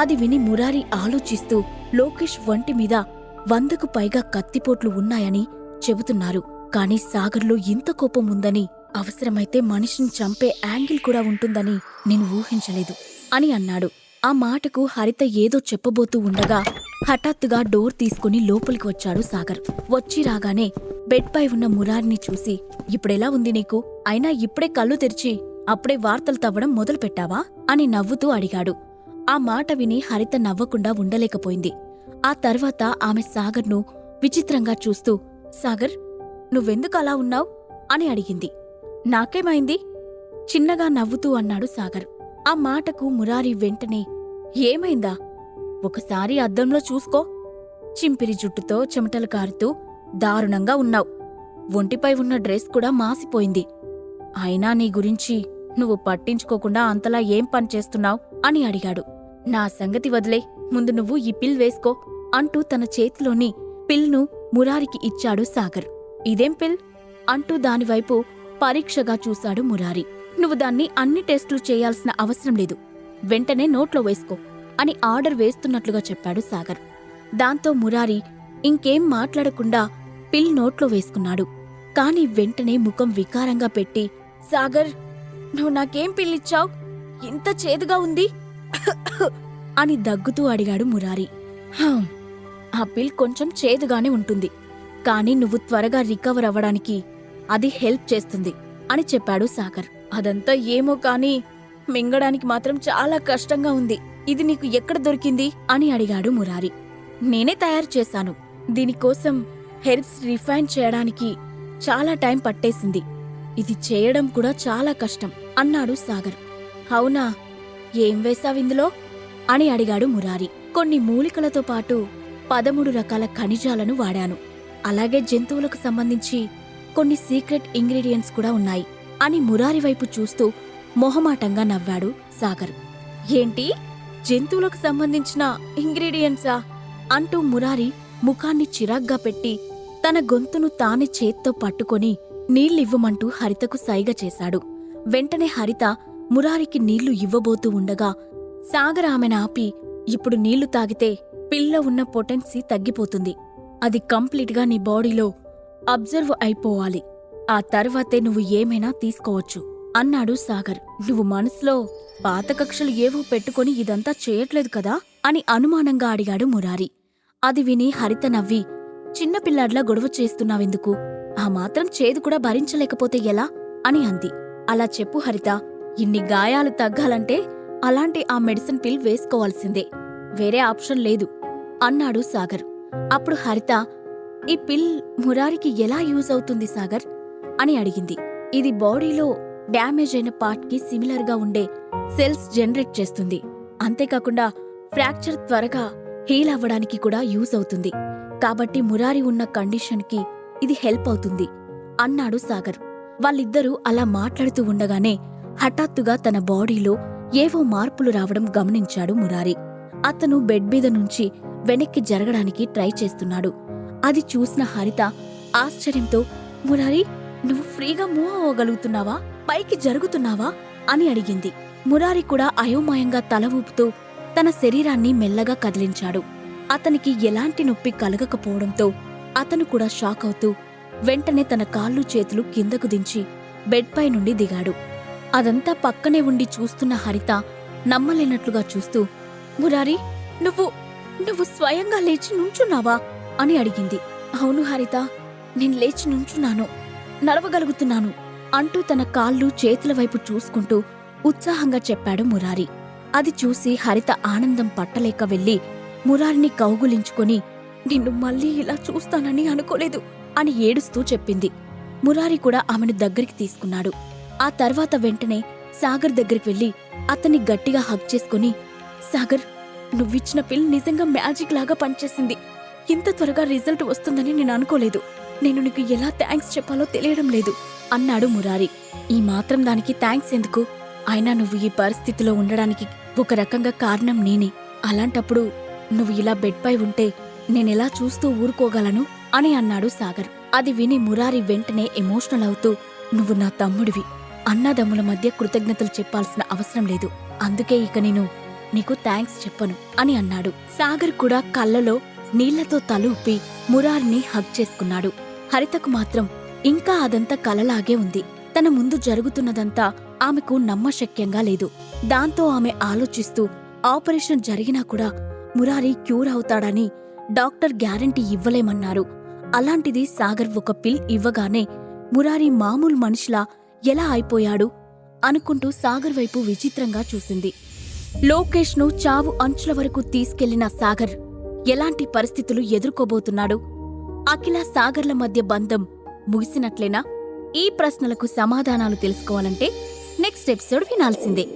అది విని మురారి ఆలోచిస్తూ లోకేష్ వంటి మీద వందకు పైగా కత్తిపోట్లు ఉన్నాయని చెబుతున్నారు. కాని సాగర్లో ఇంత కోపం ఉందని అవసరమైతే మనిషిని చంపే యాంగిల్ కూడా ఉంటుందని నేను ఊహించలేదు అని అన్నాడు. ఆ మాటకు హరిత ఏదో చెప్పబోతూ ఉండగా హఠాత్తుగా డోర్ తీసుకుని లోపలికి వచ్చాడు సాగర్. వచ్చి రాగానే బెడ్పై ఉన్న మురారిని చూసి ఇప్పుడెలా ఉంది నీకు? అయినా ఇప్పుడే కళ్ళు తెరిచి అప్పుడే వార్తలు తవ్వడం మొదలుపెట్టావా? అని నవ్వుతూ అడిగాడు. ఆ మాట విని హరిత నవ్వకుండా ఉండలేకపోయింది. ఆ తర్వాత ఆమె సాగర్ను విచిత్రంగా చూస్తూ సాగర్ నువ్వెందుకు అలా ఉన్నావ్? అని అడిగింది. నాకేమైంది? చిన్నగా నవ్వుతూ అన్నాడు సాగర్. ఆ మాటకు మురారి వెంటనే ఏమైందా? ఒకసారి అద్దంలో చూసుకో. చింపిరి జుట్టుతో చెమటలు కారుతూ దారుణంగా ఉన్నావు. ఒంటిపై ఉన్న డ్రెస్ కూడా మాసిపోయింది. అయినా నీ గురించి నువ్వు పట్టించుకోకుండా అంతలా ఏం పని చేస్తున్నావ్? అని అడిగాడు. నా సంగతి వదిలే ముందు నువ్వు ఈ పిల్ వేసుకో అంటూ తన చేతిలోని పిల్ను మురారికి ఇచ్చాడు సాగర్. ఇదేం పిల్? అంటూ దానివైపు పరీక్షగా చూశాడు మురారి. నువ్వు దాన్ని అన్ని టెస్టులు చేయాల్సిన అవసరం లేదు. వెంటనే నోట్లో వేసుకో అని ఆర్డర్ వేస్తున్నట్లుగా చెప్పాడు సాగర్. దాంతో మురారి ఇంకేం మాట్లాడకుండా పిల్ నోట్లో వేసుకున్నాడు. కాని వెంటనే ముఖం వికారంగా పెట్టి సాగర్ నువ్వు నాకేం పిల్లిచ్చావు ఇంత చేదుగా ఉంది? అని దగ్గుతూ అడిగాడు మురారి. ఆ పిల్ కొంచెం చేదుగానే ఉంటుంది. కానీ నువ్వు త్వరగా రికవర్ అవ్వడానికి అది హెల్ప్ చేస్తుంది అని చెప్పాడు సాగర్. అదంతా ఏమో కానీ మింగడానికి మాత్రం చాలా కష్టంగా ఉంది. ఇది నీకు ఎక్కడ దొరికింది? అని అడిగాడు మురారి. నేనే తయారు చేశాను. దీనికోసం హెర్బ్స్ రిఫైన్ చేయడానికి చాలా టైం పట్టేసింది. ఇది చేయడం కూడా చాలా కష్టం అన్నాడు సాగర్. అవునా? ఏం వేశావిందులో అని అడిగాడు మురారి. కొన్ని మూలికలతో పాటు పదమూడు రకాల ఖనిజాలను వాడాను. అలాగే జంతువులకు సంబంధించి కొన్ని సీక్రెట్ ఇంగ్రీడియంట్స్ కూడా ఉన్నాయి అని మురారి వైపు చూస్తూ మొహమాటంగా నవ్వాడు సాగర్. ఏంటి? జంతువులకు సంబంధించిన ఇంగ్రీడియంట్సా? అంటూ మురారి ముఖాన్ని చిరాగ్గా పెట్టి తన గొంతును తానే చేత్తో పట్టుకొని నీళ్ళివ్వమంటూ హరితకు సైగ చేశాడు. వెంటనే హరిత మురారికి నీళ్ళు ఇవ్వబోతూ ఉండగా సాగర్ ఆమెను ఆపి ఇప్పుడు నీళ్ళు తాగితే పిల్ల ఉన్న పొటెన్సీ తగ్గిపోతుంది. అది కంప్లీట్గా నీ బాడీలో అబ్జర్వ్ అయిపోవాలి. ఆ తర్వాతే నువ్వు ఏమైనా తీసుకోవచ్చు అన్నాడు సాగర్. నువ్వు మనసులో పాత కక్షలు ఏవో పెట్టుకొని ఇదంతా చేయట్లేదు కదా? అని అనుమానంగా అడిగాడు మురారి. అది విని హరిత నవ్వి చిన్నపిల్లాడ్లా గొడవ చేస్తున్నావెందుకు? ఆ మాత్రం చేదు కూడా భరించలేకపోతే ఎలా? అని అంది. అలా చెప్పు హరిత ఇన్ని గాయాలు తగ్గాలంటే అలాంటి ఆ మెడిసిన్ పిల్ వేసుకోవాల్సిందే. వేరే ఆప్షన్ లేదు. అన్నాడు సాగర్. అప్పుడు హరిత ఈ పిల్ మురారికి ఎలా యూజ్ అవుతుంది సాగర్? అని అడిగింది. ఇది బాడీలో డ్యామేజ్ అయిన పార్ట్కి సిమిలర్గా ఉండే సెల్స్ జనరేట్ చేస్తుంది. అంతేకాకుండా ఫ్రాక్చర్ త్వరగా హీల్ అవ్వడానికి కూడా యూజ్ అవుతుంది. కాబట్టి మురారి ఉన్న కండిషన్కి ఇది హెల్ప్ అవుతుంది అన్నాడు సాగర్. వాళ్ళిద్దరూ అలా మాట్లాడుతూ ఉండగానే హఠాత్తుగా తన బాడీలో ఏవో మార్పులు రావడం గమనించాడు మురారి. అతను బెడ్ మీద నుంచి వెనక్కి జరగడానికి ట్రై చేస్తున్నాడు. అది చూసిన హరిత ఆశ్చర్యంతో మురారి నువ్వు ఫ్రీగా మూవ్ అవ్వగలుగుతున్నావా? పైకి జరుగుతున్నావా? అని అడిగింది. మురారి కూడా అయోమయంగా తల ఊపుతూ తన శరీరాన్ని మెల్లగా కదిలించాడు. అతనికి ఎలాంటి నొప్పి కలగకపోవడంతో అతను కూడా షాక్ అవుతూ వెంటనే తన కాళ్ళు చేతులు కిందకు దించి బెడ్పై నుండి దిగాడు. అదంతా పక్కనే ఉండి చూస్తున్న హరిత నమ్మలేనట్లుగా చూస్తూ మురారి నువ్వు నువ్వు స్వయంగా లేచి నుంచున్నావా? అని అడిగింది. అవును హరిత నేను లేచి నుంచున్నాను నడవగలుగుతున్నాను అంటూ తన కాళ్ళు చేతుల వైపు చూసుకుంటూ ఉత్సాహంగా చెప్పాడు మురారి. అది చూసి హరిత ఆనందం పట్టలేక వెళ్ళి మురారిని కౌగులించుకొని నిన్ను మళ్ళీ ఇలా చూస్తానని అనుకోలేదు అని ఏడుస్తూ చెప్పింది. మురారి కూడా ఆమెను దగ్గరికి తీసుకున్నాడు. ఆ తర్వాత వెంటనే సాగర్ దగ్గరికి వెళ్ళి అతన్ని గట్టిగా హగ్ చేసుకుని సాగర్ నువ్విచ్చిన పిల్ నిజంగా మ్యాజిక్ లాగా పనిచేసింది. ఇంత త్వరగా రిజల్ట్ వస్తుందని నేను అనుకోలేదు. నేను నీకు ఎలా థ్యాంక్స్ చెప్పాలో తెలియడం లేదు అన్నాడు మురారి. ఈ మాత్రం దానికి థ్యాంక్స్ ఎందుకు? అయినా నువ్వు ఈ పరిస్థితిలో ఉండడానికి ఒక రకంగా కారణం నేనే. అలాంటప్పుడు నువ్వు ఇలా బెడ్పై ఉంటే నేనెలా చూస్తూ ఊరుకోగలను? అని అన్నాడు సాగర్. అది విని మురారి వెంటనే ఎమోషనల్ అవుతూ నువ్వు నా తమ్ముడివి. అన్నదమ్ముల మధ్య కృతజ్ఞతలు చెప్పాల్సిన అవసరం లేదు. అందుకే ఇక నేను నీకు థ్యాంక్స్ చెప్పను అని అన్నాడు. సాగర్ కూడా కళ్ళలో నీళ్ళతో తలూపి మురారిని హగ్ చేసుకున్నాడు. హరితకు మాత్రం ఇంకా అదంతా కలలాగే ఉంది. తన ముందు జరుగుతున్నదంతా ఆమెకు నమ్మశక్యంగా లేదు. దాంతో ఆమె ఆలోచిస్తూ ఆపరేషన్ జరిగినా కూడా మురారి క్యూర్ అవుతాడని డాక్టర్ గ్యారంటీ ఇవ్వలేమన్నారు. అలాంటిది సాగర్ ఒక పిల్ ఇవ్వగానే మురారి మామూలు మనిషిలా ఎలా అయిపోయాడు? అనుకుంటూ సాగర్ వైపు విచిత్రంగా చూసింది. లోకేష్ను చావు అంచుల వరకు తీసుకెళ్ళిన సాగర్ ఎలాంటి పరిస్థితులు ఎదుర్కోబోతున్నాడు? అఖిల సాగర్ల మధ్య బంధం ముగిసినట్లేనా? ఈ ప్రశ్నలకు సమాధానాలు తెలుసుకోవాలంటే నెక్స్ట్ ఎపిసోడ్ వినాల్సిందే.